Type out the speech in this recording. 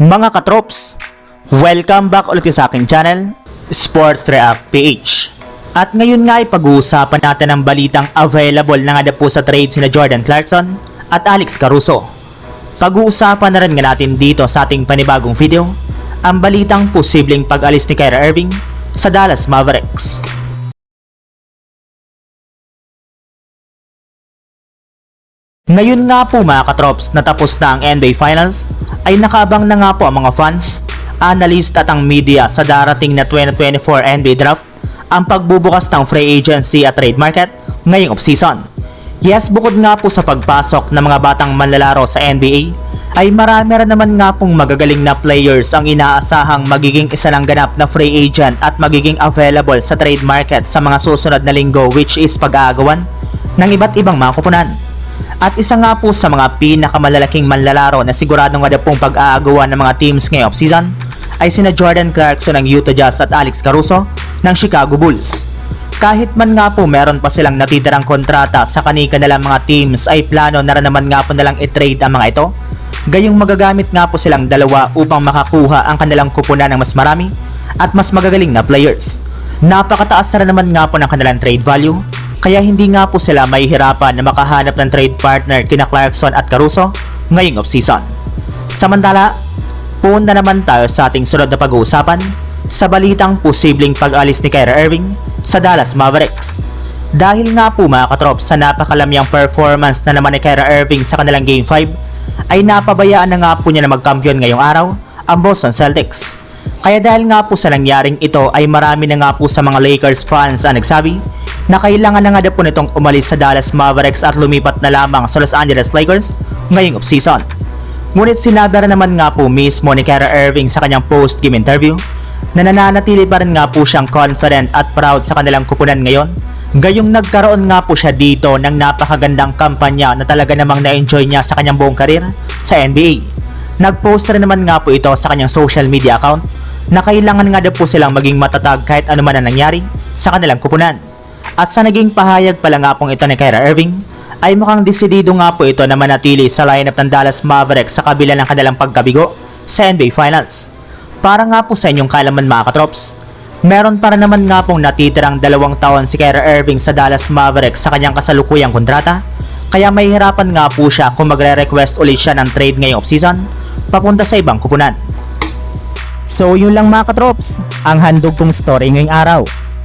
Mga katrops, welcome back ulit sa aking channel, Sports React PH. At ngayon nga ay pag-uusapan natin ang balitang available na nga na po sa trade sina Jordan Clarkson at Alex Caruso. Pag-uusapan na rin nga natin dito sa ating panibagong video ang balitang posibleng pag-alis ni Kyrie Irving sa Dallas Mavericks. Ngayon nga po mga katrops natapos na ang NBA Finals ay nakaabang na nga po ang mga fans, analyst at ang media sa darating na 2024 NBA Draft ang pagbubukas ng free agency at trade market ngayong offseason. Yes, bukod nga po sa pagpasok ng mga batang manlalaro sa NBA, ay marami rin naman nga pong magagaling na players ang inaasahang magiging isa lang ganap na free agent at magiging available sa trade market sa mga susunod na linggo which is pag-aagawan ng iba't ibang mga kupunan. At isa nga po sa mga pinakamalalaking manlalaro na sigurado nga na pong pag-aagawan ng mga teams ngayong offseason ay sina Jordan Clarkson ng Utah Jazz at Alex Caruso ng Chicago Bulls. Kahit man nga po meron pa silang natitirang kontrata sa kani-kanilang mga teams ay plano na rin naman nga po nalang i-trade ang mga ito. Gayong magagamit nga po silang dalawa upang makakuha ang kanilang kupunan ng mas marami at mas magagaling na players. Napakataas na rin naman nga po ng kanilang trade value kaya hindi nga po sila mahihirapan na makahanap ng trade partner kina Clarkson at Caruso ngayong offseason. Samantala, punta naman tayo sa ating sunod na pag-uusapan sa balitang posibleng pag-alis ni Kyrie Irving sa Dallas Mavericks. Dahil nga po mga katrops sa napakalamyang performance na naman ni Kyrie Irving sa kanilang Game 5, ay napabayaan na nga po niya na magkampiyon ngayong araw ang Boston Celtics. Kaya dahil nga po sa nangyaring ito ay marami na nga po sa mga Lakers fans ang nagsabi na kailangan na nga na po nitong umalis sa Dallas Mavericks at lumipat na lamang sa Los Angeles Lakers ngayong offseason. Ngunit sinabi rin naman nga po mismo ni Kyrie Irving sa kanyang post-game interview na nananatili pa rin nga po siyang confident at proud sa kanilang kupunan ngayon. Gayong nagkaroon nga po siya dito ng napakagandang kampanya na talaga namang na-enjoy niya sa kanyang buong karir sa NBA. Nag-post rin naman nga po ito sa kanyang social media account na kailangan nga daw po silang maging matatag kahit ano man ang nangyari sa kanilang kupunan. At sa naging pahayag pala nga pong ito ni Kyrie Irving, ay mukhang desidido nga po ito na manatili sa lineup ng Dallas Mavericks sa kabila ng kanilang pagkabigo sa NBA Finals. Para nga po sa inyong kalaman mga katrops, meron para naman nga pong natitirang dalawang taon si Kyrie Irving sa Dallas Mavericks sa kanyang kasalukuyang kontrata, kaya mahihirapan nga po siya kung magre-request ulit siya ng trade ngayong offseason papunta sa ibang kupunan. So yun lang mga katrops, ang handog kong story ngayong araw.